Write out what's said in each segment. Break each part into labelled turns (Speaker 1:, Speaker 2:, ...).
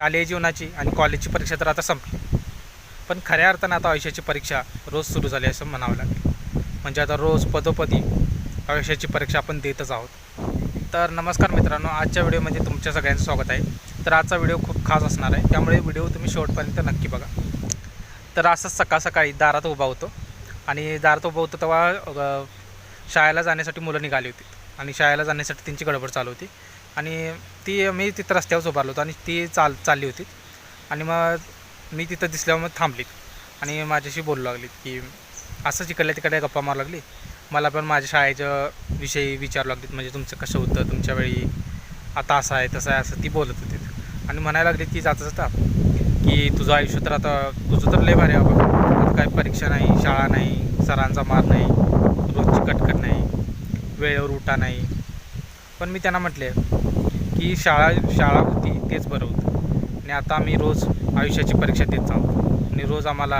Speaker 1: शालेय जीवनाची आणि कॉलेजची परीक्षा तर आता संपली. पण खऱ्या अर्थानं आता आयुष्याची परीक्षा रोज सुरू झाली असं म्हणावं लागेल. म्हणजे आता रोज पदोपदी आयुष्याची परीक्षा आपण देतच आहोत. तर नमस्कार मित्रांनो आजच्या व्हिडिओमध्ये तुमच्या सगळ्यांचं स्वागत आहे. तर आजचा व्हिडिओ खूप खास असणार आहे. त्यामुळे व्हिडिओ तुम्ही शेवटपर्यंत नक्की बघा. तर असंच सकाळ सकाळी दारात उभा होतो. आणि दारात उभा होतो तेव्हा शाळेला जाण्यासाठी मुलं निघाली होती. आणि शाळेला जाण्यासाठी त्यांची गडबड चालू होती. आणि ती मी तिथं रस्त्यावर उभारलो होतो आणि ती चाल चालली होती. आणि मग मी तिथं दिसल्यावर मग थांबली. आणि माझ्याशी बोलू लागली की असंच इकडल्या तिकडे गप्पा मारू लागली. मला पण माझ्या शाळेच्या विषयी विचारू लागलीत. म्हणजे तुमचं कसं होतं? तुमच्या वेळी आता असं आहे तसं आहे असं ती बोलत होती. आणि म्हणायला लागली की जाता जाता की तुझं आयुष्य तर आता तुझं तर लय भारी आहे बाबा. काही परीक्षा नाही शाळा नाही सरांचा मार नाही रोजची कटकट नाही वेळेवर उठा नाही. पण मी त्यांना म्हटले की शाळा शाळा होती तेच बरं होतं. आणि आता आम्ही रोज आयुष्याची परीक्षा देत आहोत आणि रोज आम्हाला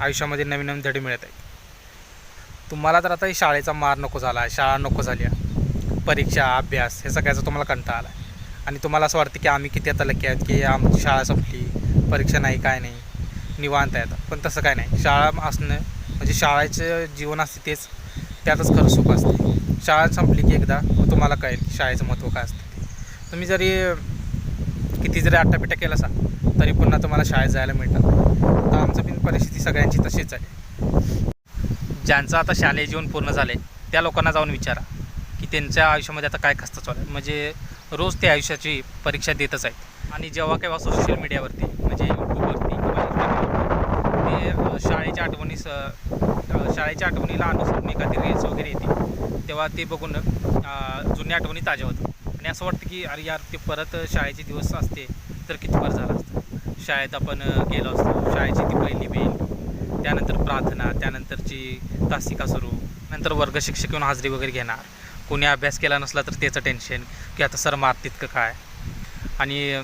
Speaker 1: आयुष्यामध्ये नवीन नवीन धडे मिळत आहेत. तुम्हाला तर आता शाळेचा मार नको झाला आहे शाळा नको झाली आहे. परीक्षा अभ्यास हे सगळ्याचा तुम्हाला कंटाळा आला आहे आणि तुम्हाला असं वाटतं की आम्ही किती आता लकी आहेत की आमची शाळा संपली परीक्षा नाही काय नाही निवांत आहे आता पण तसं काय नाही. शाळा असणं म्हणजे शाळेचं जीवन असते तेच त्यातच खरं सुख असते. शाळा संपली की एकदा मग तुम्हाला कळेल की शाळेचं महत्त्व काय असतं ते. तुम्ही जरी किती जरी आट्टापिट्टा केला असा तरी पुन्हा तुम्हाला शाळेत जायला मिळतात तर आमचं पण परिस्थिती सगळ्यांची तशीच आहे. ज्यांचं आता शालेय जीवन पूर्ण झालं आहे त्या लोकांना जाऊन विचारा की त्यांच्या आयुष्यामध्ये आता काय खस्त चालू आहे. म्हणजे रोज ते आयुष्याची परीक्षा देतच आहेत. आणि जेव्हा केव्हा सोशल मीडियावरती म्हणजे यूट्यूबवरती किंवा इंस्टाग्रामवरती ते शाळेच्या आठवणी स शाळेच्या आठवणीला अनुसरून एखादी रील्स वगैरे येते. तेव्हा ते बघून जुन्या आठवणी ताज्या होतात. आणि असं वाटतं की अरे यार ते परत शाळेचे दिवस असते तर किती बरं झालं असतं. शाळेत आपण गेलो असतो शाळेची ती पहिली बेल त्यानंतर प्रार्थना त्यानंतरची तासिका सुरू नंतर वर्ग शिक्षक येऊन हाजरी वगैरे घेणार. कोणी अभ्यास केला नसला तर त्याचं टेन्शन की आता सर मार तितकं काय? आणि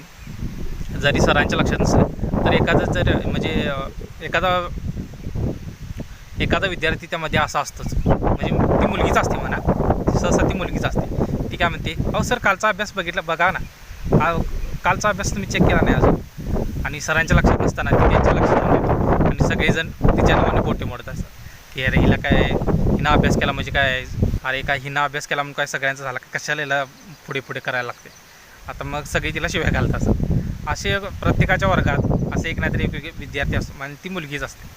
Speaker 1: जरी सरांच्या लक्षात नसलं तर एखादं जर म्हणजे एखादा एखादा विद्यार्थी त्यामध्ये असा असतोच. म्हणजे ती मुलगीच असते म्हणा. सहसा ती मुलगीच असते. ती काय म्हणते अहो सर कालचा अभ्यास बघितला बघा ना. कालचा अभ्यास तुम्ही चेक केला नाही अजून. आणि सरांच्या लक्षात नसताना ती त्यांच्या लक्षात आणून येते आणि सगळेजण तिच्या नावाने पोटे मोडत असतात. की अरे हिला काय हिना अभ्यास केला म्हणजे काय? अरे काय हिना अभ्यास केला म्हणून काय सगळ्यांचं झालं? का कशाला हिला पुढे पुढे करायला लागते? आता मग सगळी तिला शिव्या घालत असतात. असे प्रत्येकाच्या वर्गात असे एक नाहीतरी एक विद्यार्थी असतो. आणि ती मुलगीच असते.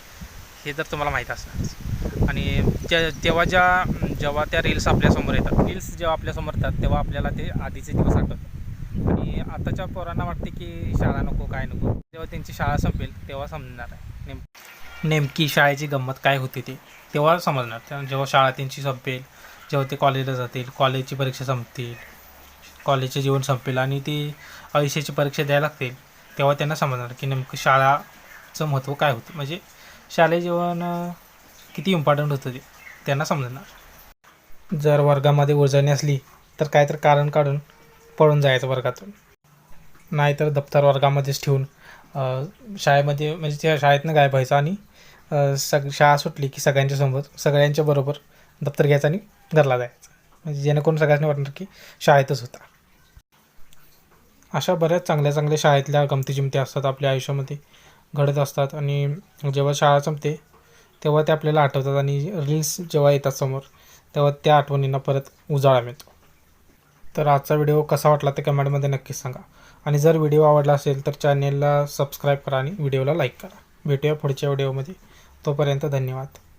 Speaker 1: हे तर तुम्हाला माहीत असणार. आणि त्या तेव्हा ज्या जेव्हा त्या रील्स आपल्यासमोर येतात रील्स जेव्हा आपल्यासमोर येतात तेव्हा आपल्याला ते आधीचे दिवस आठवतात. आणि आताच्या पोरांना वाटते की शाळा नको काय नको. जेव्हा त्यांची शाळा संपेल तेव्हा समजणार आहे. नेम नेमकी शाळेची गंमत काय होती ते तेव्हा समजणार. जेव्हा शाळा त्यांची संपेल जेव्हा ते कॉलेजला जातील कॉलेजची परीक्षा संपतील कॉलेजचे जीवन संपेल आणि ती आयुष्याची परीक्षा द्यायला लागतील तेव्हा त्यांना समजणार की नेमकं शाळाचं महत्त्व काय होतं. म्हणजे शालेय जीवन किती इम्पॉर्टंट होतं ते? त्यांना समजणार. जर वर्गामध्ये उजळणी असली तर काय तर कारण काढून पळून जायचं वर्गातून. नाहीतर दप्तर वर्गामध्येच ठेवून शाळेमध्ये म्हणजे त्या शाळेतनं गायब व्हायचं आणि सग शाळा सुटली की सगळ्यांच्या समोर सगळ्यांच्या बरोबर दप्तर घ्यायचं आणि घरला जायचं. म्हणजे जेणेकरून सगळ्यांनी वाटणार की शाळेतच होता. अशा बऱ्याच चांगल्या चांगल्या शाळेतल्या गमती जिमती असतात आपल्या आयुष्यामध्ये. घडत असतात आणि जेव्हा शाळा संपते तेव्हा ते आपल्याला आठवतात आणि रील्स जेव्हा येतात समोर तेव्हा त्या आठवणींना परत उजाळा मिळतो. तर आजचा व्हिडिओ कसा वाटला ते कमेंटमध्ये नक्कीच सांगा. आणि जर व्हिडिओ आवडला असेल तर चॅनेलला सबस्क्राईब करा आणि व्हिडिओला लाईक करा. भेटूया पुढच्या व्हिडिओमध्ये तोपर्यंत धन्यवाद.